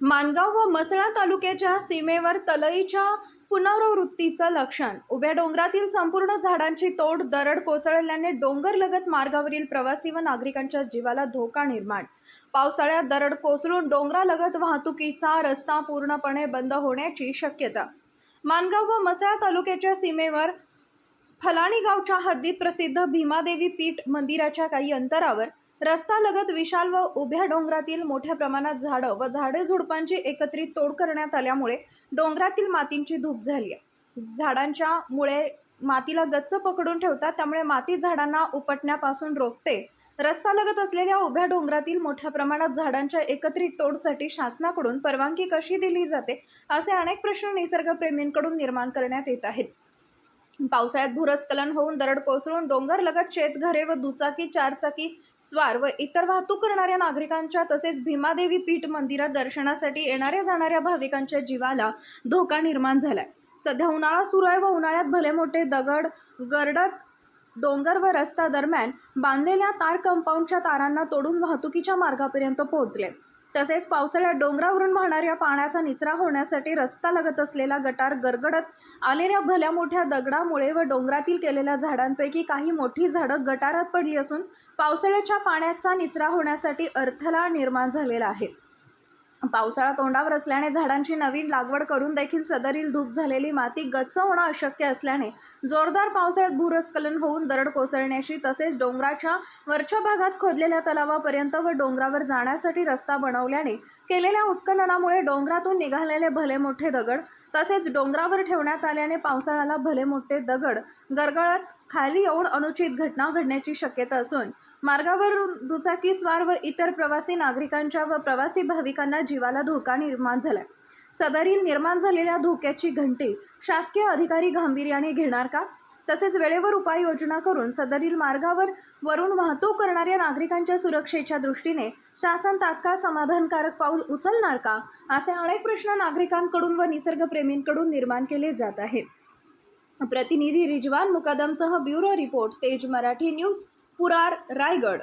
मानगाव व मसळा तालुक्याच्या सीमेवर तलईच्या पुनरावृत्तीचं लक्षण. उभ्या डोंगरातील संपूर्ण झाडांची तोड दरड कोसळल्याने डोंगरलगत मार्गावरील प्रवासी व नागरिकांच्या जीवाला धोका निर्माण. पावसाळ्यात दरड कोसळून डोंगरालगत वाहतुकीचा रस्ता पूर्णपणे बंद होण्याची शक्यता. मानगाव व मसळा तालुक्याच्या सीमेवर फलाणी गावच्या हद्दीत प्रसिद्ध भीमादेवी पीठ मंदिराच्या काही अंतरावर रस्तालगत विशाल व उभ्या डोंगरातील मोठ्या प्रमाणात झाडं व झाडे झुडपांची एकत्रित तोड करण्यात आल्यामुळे डोंगरातील मातींची धूप झाली आहे. झाडांच्या मुळे मातीला गच्च पकडून ठेवतात त्यामुळे माती झाडांना उपटण्यापासून रोखते. रस्तालगत असलेल्या उभ्या डोंगरातील मोठ्या प्रमाणात झाडांच्या एकत्रित तोडसाठी शासनाकडून परवानगी कशी दिली जाते असे अनेक प्रश्न निसर्गप्रेमींकडून निर्माण करण्यात येत आहेत. पावसाळ्यात भूरस्खलन होऊन दरड कोसळून डोंगरलगत शेतघरे व दुचाकी चारचाकी स्वार व इतर वाहतूक करणाऱ्या नागरिकांच्या तसेच भीमादेवी पीठ मंदिरात दर्शनासाठी येणाऱ्या जाणाऱ्या भाविकांच्या जीवाला धोका निर्माण झालाय. सध्या उन्हाळा सुरू आहे व उन्हाळ्यात भले मोठे दगड गरडत डोंगर व रस्ता दरम्यान बांधलेल्या तार कंपाऊंडच्या तारांना तोडून वाहतुकीच्या मार्गापर्यंत पोहोचले तसेच पावसाळ्यात डोंगरावरून वाहणाऱ्या पाण्याचा निचरा होण्यासाठी रस्ता लगत असलेला गटार गरगडत आलेल्या भल्या मोठ्या दगडामुळे व डोंगरातील केलेल्या झाडांपैकी काही मोठी झाडं गटारात पडली असून पावसाळ्याच्या पाण्याचा निचरा होण्यासाठी अडथळा निर्माण झालेला आहे. पावसाळा तोंडावर असल्याने झाडांची नवीन लागवड करून देखील सदरील धूप झालेली माती गच्च होणं अशक्य असल्याने जोरदार पावसाळ्यात भूरस्खलन होऊन दरड कोसळण्याची तसेच डोंगराच्या वरच्या भागात खोदलेल्या तलावापर्यंत व डोंगरावर जाण्यासाठी रस्ता बनवल्याने केलेल्या उत्खननामुळे डोंगरातून निघालेले भले मोठे दगड तसेच डोंगरावर ठेवण्यात आल्याने पावसाळ्याला भले मोठे दगड गरगळत खाली येऊन अनुचित घटना घडण्याची शक्यता असून मार्गावरून दुचाकी स्वार व इतर प्रवासी नागरिकांच्या व प्रवासी भाविकांना जीवाला धोका निर्माण झालाय. सदरील निर्माण झालेल्या धोक्याची घंटी शासकीय अधिकारी गांभीर्याने घेणार का? तसेच वेळेवर उपाययोजना करून सदरील मार्गावर वरून वाहतूक करणाऱ्या नागरिकांच्या सुरक्षेच्या दृष्टीने शासन तात्काळ समाधानकारक पाऊल उचलणार का? असे अनेक प्रश्न नागरिकांकडून व निसर्गप्रेमींकडून निर्माण केले जात आहेत. प्रतिनिधी रिजवान मुकदमसह ब्युरो रिपोर्ट तेज मराठी न्यूज पुरार रायगड.